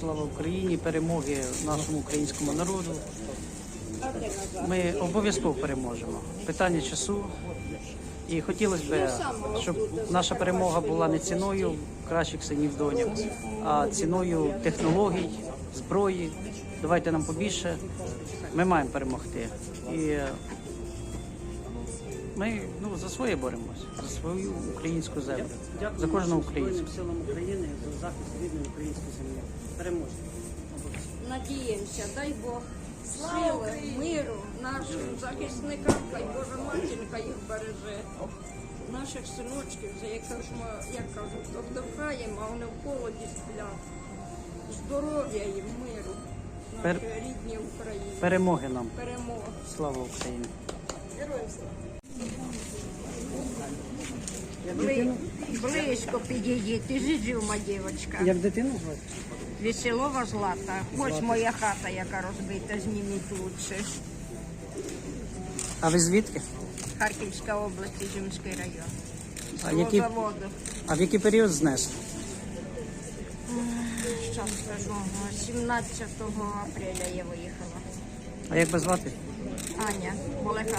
слава Україні, перемоги нашому українському народу. Ми обов'язково переможемо. Питання часу. І хотілося б, щоб наша перемога була не ціною кращих синів донів, а ціною технологій, зброї. Давайте нам побільше. Ми маємо перемогти. І ми ну, за своє боремось, за свою українську землю, Дякую за кожного українця. силам України за захист рідної української землі. Переможемо. Надіємося, дай Бог сили, миру нашим захисникам, хай Божа матінка їх береже. Наших синочків, за яких ми, як кажуть, вдохаємо, а вони в холоді сплять. Здоров'я їм, миру, нашій Пер- рідній Україні. Перемоги нам. Перемоги. Слава Україні! Бли... Близько підійдіть, жиджума, дівчинка. Як дитину звати? Веселова злата. Ось моя хата, яка розбита, зніміть лучше. А ви звідки? Харківська область, Ізюмський район. А які- заводу. А в який період знесли? Що скажу, 17 апреля я виїхала. А як вас звати? Аня, Болеха.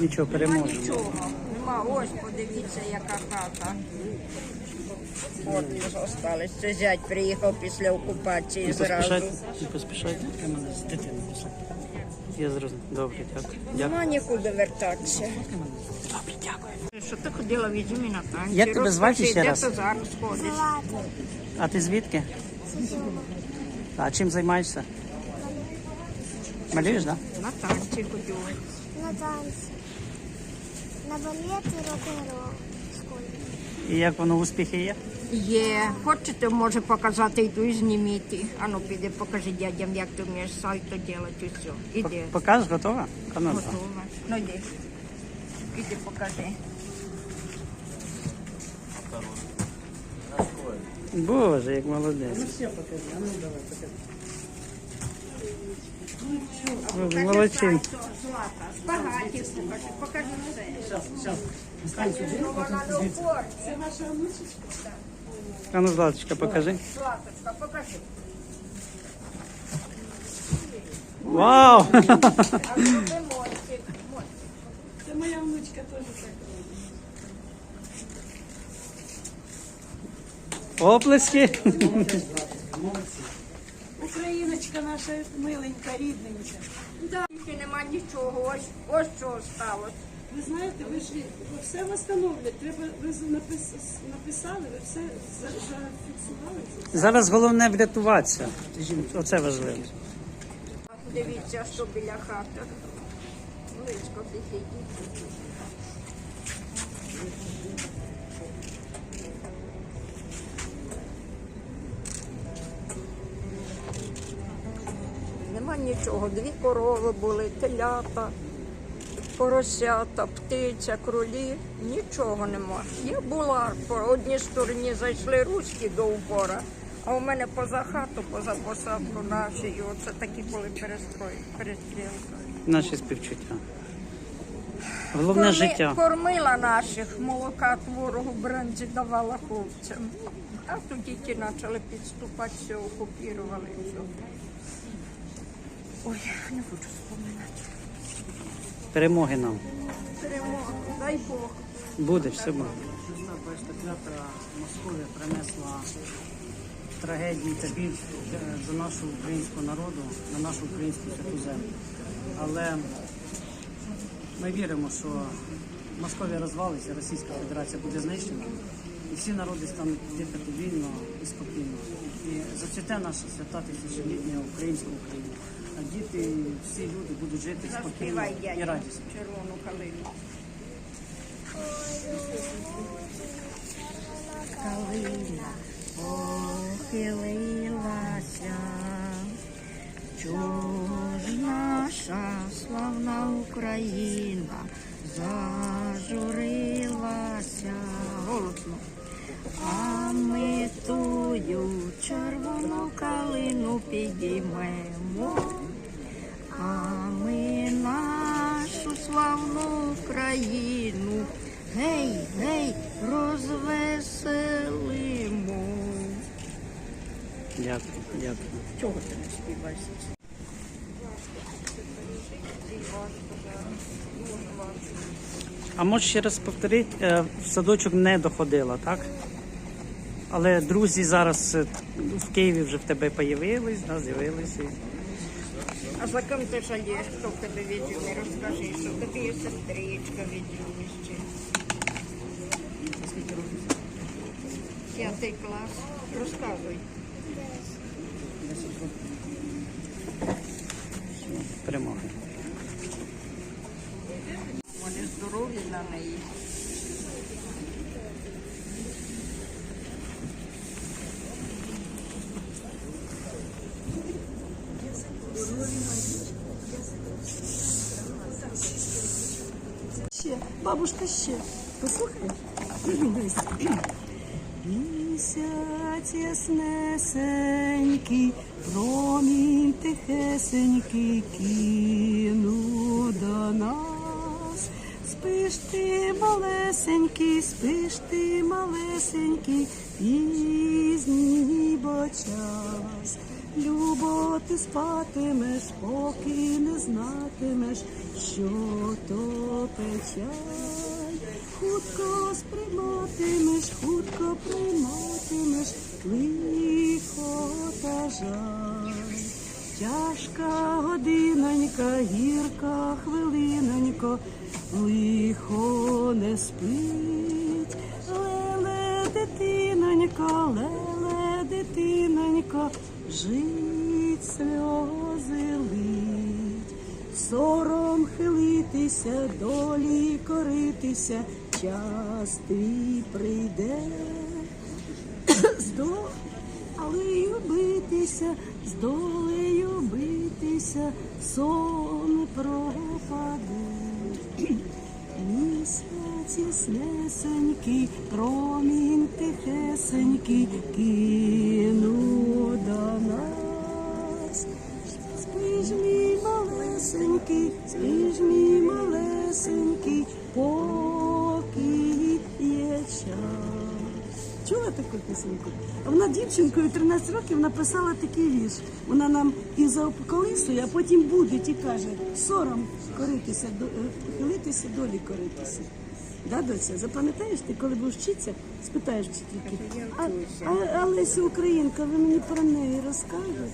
Нічого, Нема переможемо. нічого. Нема. Ось подивіться, яка хата. От остались. Це зять приїхав після окупації зразу. поспішайте, не поспішайте. Я з дитиною. Я зрозумів. Добре, дякую. Дякую. Нема нікуди вертатися. Добре, дякую. Що ти ходила в Ізюмі на танці? Як тебе звати ще де ти зараз ходиш? А ти звідки? А чим займаєшся? Малюєш, так? На танці ходила. На танці. На балет і рок-н-рол в школі. І як воно успіхи є? Є. Хочете, може показати, йду і зніміти. Ану, піди, покажи дядям, як ти вмієш сальто робити, все. Іди. Покажеш, готова? Готова. Ну йди. Іди покажи. Боже, як молодець. Боже, Молодчин. Злата, спагаті покажи, покажи все. Вона до упор. Це наша внучечка. А ну, Златочка, покажи. Златочка, покажи. Вау! А зроби мойчик. Це моя внучка теж так. Оплески. Нічого, ось, ось чого сталося. Ви знаєте, ви ж все встановлять. Треба ви напис- написали, ви все за- зафіксували. це? Зараз головне врятуватися. Оце важливо. Дивіться, що біля хати. Близько підійдіть. Нічого. Дві корови були, телята, поросята, птиця, кролі. Нічого нема. Я була по одній стороні зайшли руські до упора, а у мене поза хату, поза посадку наші. І оце такі були перестрої, перестрілки. Наші співчуття. Головне Корми- життя. Кормила наших, молока творогу брензі давала хлопцям. А тут діти почали підступати, все окупірували. Все. Ой, не хочу споминати. Перемоги нам. Перемога, дай Бог. Буде, все буде. Шоста бачите, клята Московія принесла трагедії та біль е, до нашого українського народу, на нашу українську святу землю. Але ми віримо, що Московія розвалиться, Російська Федерація буде знищена, і всі народи стануть дихати вільно і спокійно. І зацвіте наша свята тисячолітня українська Україна. Діти, і всі люди будуть жити спокійно Заспівай і радісно. червону калину. Калина похилилася, чого ж наша славна Україна зажурилася. Голосно. А ми тую червону калину підіймемо, а ми нашу славну Україну гей, гей, розвеселимо. Дякую, дякую. Чого ти не співаєш? А можеш ще раз повторити, Е, в садочок не доходила, так? Але друзі зараз е, в Києві вже в тебе появились, да, з'явилися. А за ким ти жалієш, хто в тебе відділі? Розкажи, що в тебе є сестричка ще. П'ятий клас. Розказуй. Перемоги. Вони здорові на неї. Ще, бабушка ще. Послухай. Місяць яснесенький, промінь тихесенький кину до нас. Спиш ти малесенький, спиш ти малесенький, пізній бо час. Любо ти спатимеш, поки не знатимеш, що то печаль. Хутко сприйматимеш, хутко прийматимеш лихо та жаль. Тяжка годинонька, гірка хвилинонько, лихо не спить. Леле, дитинонько, леле, дитинонько, жить сльози лить. Сором хилитися, долі коритися, час твій прийде. З долею битися, з долею битися, сон пропаде. Місяць снесенькі, промінь тихесенький, кину до нас. Спиш мій малесенький, спиш мій малесенький, поки є час. Чула таку пісеньку? Вона дівчинкою 13 років написала такий вірш. Вона нам і заопоколисує, а потім буде і каже, сором коритися, е, хилитися, долі коритися. Да, доця, запам'ятаєш, ти коли будеш вчитися, спитаєш вчительки. А, а, а Леся Українка, ви мені про неї розкажете?